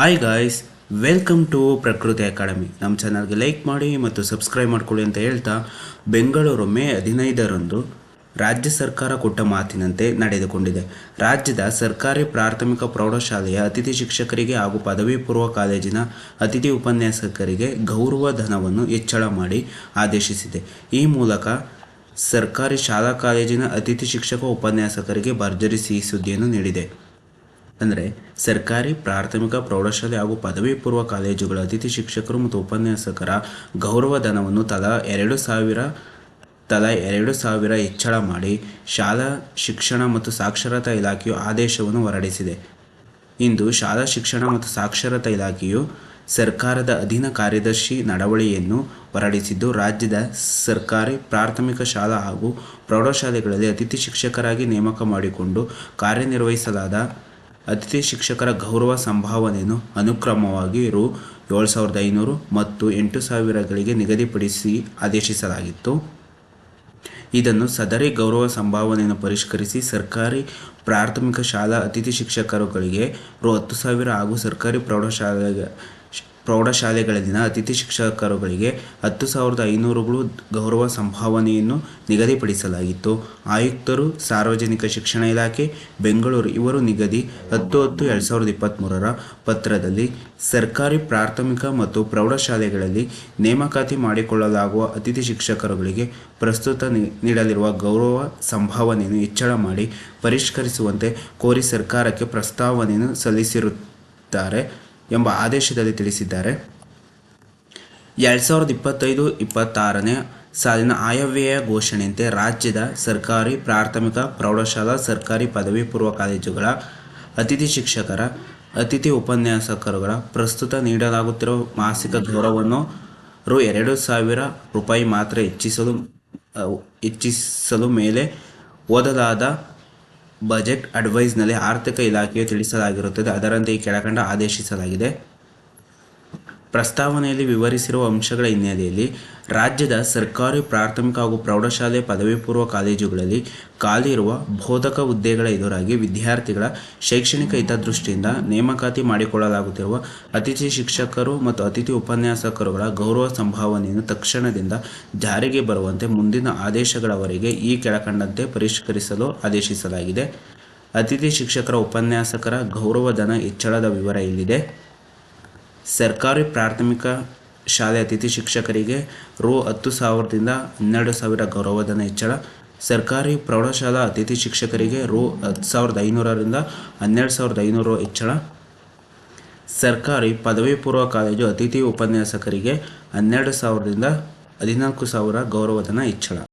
Hi guys welcome to Prakruthi academy ನಮ್ಮ ಚಾನಲ್ಗೆ like ಮಾಡಿ ಮತ್ತು ಸಬ್ಸ್ಕ್ರೈಬ್ ಮಾಡ್ಕೊಳ್ಳಿ ಅಂತ ಹೇಳ್ತಾ ಬೆಂಗಳೂರು ಮೇ ಹದಿನೈದರಂದು ರಾಜ್ಯ ಸರ್ಕಾರ ಕೊಟ್ಟ ಮಾತಿನಂತೆ ನಡೆದುಕೊಂಡಿದೆ. ರಾಜ್ಯದ ಸರ್ಕಾರಿ ಪ್ರಾಥಮಿಕ ಪ್ರೌಢಶಾಲೆಯ ಅತಿಥಿ ಶಿಕ್ಷಕರಿಗೆ ಹಾಗೂ ಪದವಿ ಪೂರ್ವ ಕಾಲೇಜಿನ ಅತಿಥಿ ಉಪನ್ಯಾಸಕರಿಗೆ ಗೌರವ ಧನವನ್ನು ಹೆಚ್ಚಳ ಮಾಡಿ ಆದೇಶಿಸಿದೆ. ಈ ಮೂಲಕ ಸರ್ಕಾರಿ ಶಾಲಾ ಕಾಲೇಜಿನ ಅತಿಥಿ ಶಿಕ್ಷಕ ಉಪನ್ಯಾಸಕರಿಗೆ ಭರ್ಜರಿ ಸಿಹಿ ಸುದ್ದಿಯನ್ನು ನೀಡಿದೆ. ಅಂದರೆ ಸರ್ಕಾರಿ, ಪ್ರಾಥಮಿಕ, ಪ್ರೌಢಶಾಲೆ ಹಾಗೂ ಪದವಿ ಪೂರ್ವ ಕಾಲೇಜುಗಳ ಅತಿಥಿ ಶಿಕ್ಷಕರು ಮತ್ತು ಉಪನ್ಯಾಸಕರ ಗೌರವಧನವನ್ನು ತಲಾ ಎರಡು ಸಾವಿರ, ತಲಾ ಎರಡು ಸಾವಿರ ಹೆಚ್ಚಳ ಮಾಡಿ ಶಾಲಾ ಶಿಕ್ಷಣ ಮತ್ತು ಸಾಕ್ಷರತಾ ಇಲಾಖೆಯು ಆದೇಶವನ್ನು ಹೊರಡಿಸಿದೆ. ಇಂದು ಶಾಲಾ ಶಿಕ್ಷಣ ಮತ್ತು ಸಾಕ್ಷರತಾ ಇಲಾಖೆಯು ಸರ್ಕಾರದ ಅಧೀನ ಕಾರ್ಯದರ್ಶಿ ನಡವಳಿಯನ್ನು ಹೊರಡಿಸಿದ್ದು, ರಾಜ್ಯದ ಸರ್ಕಾರಿ, ಪ್ರಾಥಮಿಕ ಶಾಲಾ ಹಾಗೂ ಪ್ರೌಢಶಾಲೆಗಳಲ್ಲಿ ಅತಿಥಿ ಶಿಕ್ಷಕರಾಗಿ ನೇಮಕ ಮಾಡಿಕೊಂಡು ಕಾರ್ಯನಿರ್ವಹಿಸಲಾದ ಅತಿಥಿ ಶಿಕ್ಷಕರ ಗೌರವ ಸಂಭಾವನೆಯನ್ನು ಅನುಕ್ರಮವಾಗಿ ರು ಏಳು ಸಾವಿರದ ಐನೂರು ಮತ್ತು ಎಂಟು ಸಾವಿರಗಳಿಗೆ ನಿಗದಿಪಡಿಸಿ ಆದೇಶಿಸಲಾಗಿತ್ತು. ಇದನ್ನು ಸದರಿ ಗೌರವ ಸಂಭಾವನೆಯನ್ನು ಪರಿಷ್ಕರಿಸಿ ಸರ್ಕಾರಿ ಪ್ರಾಥಮಿಕ ಶಾಲಾ ಅತಿಥಿ ಶಿಕ್ಷಕರುಗಳಿಗೆ ರು ಹತ್ತು ಸಾವಿರ ಹಾಗೂ ಸರ್ಕಾರಿ ಪ್ರೌಢಶಾಲೆ ಪ್ರೌಢಶಾಲೆಗಳಲ್ಲಿನ ಅತಿಥಿ ಶಿಕ್ಷಕರುಗಳಿಗೆ ಹತ್ತು ಸಾವಿರದ ಐನೂರುಗಳು ಗೌರವ ಸಂಭಾವನೆಯನ್ನು ನಿಗದಿಪಡಿಸಲಾಗಿತ್ತು. ಆಯುಕ್ತರು, ಸಾರ್ವಜನಿಕ ಶಿಕ್ಷಣ ಇಲಾಖೆ, ಬೆಂಗಳೂರು ಇವರು ನಿಗದಿ ಹತ್ತು ಹತ್ತು ಎರಡು ಸಾವಿರದ ಇಪ್ಪತ್ತ್ಮೂರರ ಪತ್ರದಲ್ಲಿ ಸರ್ಕಾರಿ ಪ್ರಾಥಮಿಕ ಮತ್ತು ಪ್ರೌಢಶಾಲೆಗಳಲ್ಲಿ ನೇಮಕಾತಿ ಮಾಡಿಕೊಳ್ಳಲಾಗುವ ಅತಿಥಿ ಶಿಕ್ಷಕರುಗಳಿಗೆ ಪ್ರಸ್ತುತ ನೀಡಲಿರುವ ಗೌರವ ಸಂಭಾವನೆಯನ್ನು ಹೆಚ್ಚಳ ಮಾಡಿ ಪರಿಷ್ಕರಿಸುವಂತೆ ಕೋರಿ ಸರ್ಕಾರಕ್ಕೆ ಪ್ರಸ್ತಾವನೆಯನ್ನು ಸಲ್ಲಿಸಿರುತ್ತಾರೆ. ಎಂಬ ಆದೇಶದಲ್ಲಿ ತಿಳಿಸಿದ್ದಾರೆ. ಎರಡು ಸಾವಿರದ ಇಪ್ಪತ್ತೈದು ಇಪ್ಪತ್ತಾರನೇ ಸಾಲಿನ ಆಯವ್ಯಯ ಘೋಷಣೆಯಂತೆ ರಾಜ್ಯದ ಸರ್ಕಾರಿ ಪ್ರಾಥಮಿಕ ಪ್ರೌಢಶಾಲಾ ಸರ್ಕಾರಿ ಪದವಿ ಪೂರ್ವ ಕಾಲೇಜುಗಳ ಅತಿಥಿ ಶಿಕ್ಷಕರ, ಅತಿಥಿ ಉಪನ್ಯಾಸಕರುಗಳ ಪ್ರಸ್ತುತ ನೀಡಲಾಗುತ್ತಿರುವ ಮಾಸಿಕ ಗೌರವವನ್ನು ರು ಎರಡು ಸಾವಿರ ರೂಪಾಯಿ ಮಾತ್ರ ಹೆಚ್ಚಿಸಲು ಹೆಚ್ಚಿಸಲು ಮೇಲೆ ಓದಲಾದ ಬಜೆಟ್ ಅಡ್ವೈಸ್ನಲ್ಲಿ ಆರ್ಥಿಕ ಇಲಾಖೆಯು ತಿಳಿಸಲಾಗಿರುತ್ತದೆ. ಅದರಂತೆ ಈ ಕೆಳಕಂಡ ಆದೇಶಿಸಲಾಗಿದೆ. ಪ್ರಸ್ತಾವನೆಯಲ್ಲಿ ವಿವರಿಸಿರುವ ಅಂಶಗಳ ಹಿನ್ನೆಲೆಯಲ್ಲಿ ರಾಜ್ಯದ ಸರ್ಕಾರಿ, ಪ್ರಾಥಮಿಕ ಹಾಗೂ ಪ್ರೌಢಶಾಲೆ ಪದವಿ ಪೂರ್ವ ಕಾಲೇಜುಗಳಲ್ಲಿ ಖಾಲಿ ಇರುವ ಬೋಧಕ ಹುದ್ದೆಗಳ ಎದುರಾಗಿ ವಿದ್ಯಾರ್ಥಿಗಳ ಶೈಕ್ಷಣಿಕ ಹಿತದೃಷ್ಟಿಯಿಂದ ನೇಮಕಾತಿ ಮಾಡಿಕೊಳ್ಳಲಾಗುತ್ತಿರುವ ಅತಿಥಿ ಶಿಕ್ಷಕರು ಮತ್ತು ಅತಿಥಿ ಉಪನ್ಯಾಸಕರುಗಳ ಗೌರವ ಸಂಭಾವನೆಯನ್ನು ತಕ್ಷಣದಿಂದ ಜಾರಿಗೆ ಬರುವಂತೆ ಮುಂದಿನ ಆದೇಶಗಳವರೆಗೆ ಈ ಕೆಳಕಂಡಂತೆ ಪರಿಷ್ಕರಿಸಲು ಆದೇಶಿಸಲಾಗಿದೆ. ಅತಿಥಿ ಶಿಕ್ಷಕರ, ಉಪನ್ಯಾಸಕರ ಗೌರವಧನ ಹೆಚ್ಚಳದ ವಿವರ ಇಲ್ಲಿದೆ. ಸರ್ಕಾರಿ ಪ್ರಾಥಮಿಕ ಶಾಲೆ ಅತಿಥಿ ಶಿಕ್ಷಕರಿಗೆ ರು ಹತ್ತು ಸಾವಿರದಿಂದ ಹನ್ನೆರಡು ಸಾವಿರ ಗೌರವಧನ ಹೆಚ್ಚಳ. ಸರ್ಕಾರಿ ಪ್ರೌಢಶಾಲಾ ಅತಿಥಿ ಶಿಕ್ಷಕರಿಗೆ ರು ಹತ್ತು ಸಾವಿರದ ಐನೂರರಿಂದ ಹನ್ನೆರಡು ಸಾವಿರದ ಐನೂರು ಹೆಚ್ಚಳ. ಸರ್ಕಾರಿ ಪದವಿ ಪೂರ್ವ ಕಾಲೇಜು ಅತಿಥಿ ಉಪನ್ಯಾಸಕರಿಗೆ ಹನ್ನೆರಡು ಸಾವಿರದಿಂದ ಹದಿನಾಲ್ಕು ಸಾವಿರ ಗೌರವಧನ ಹೆಚ್ಚಳ.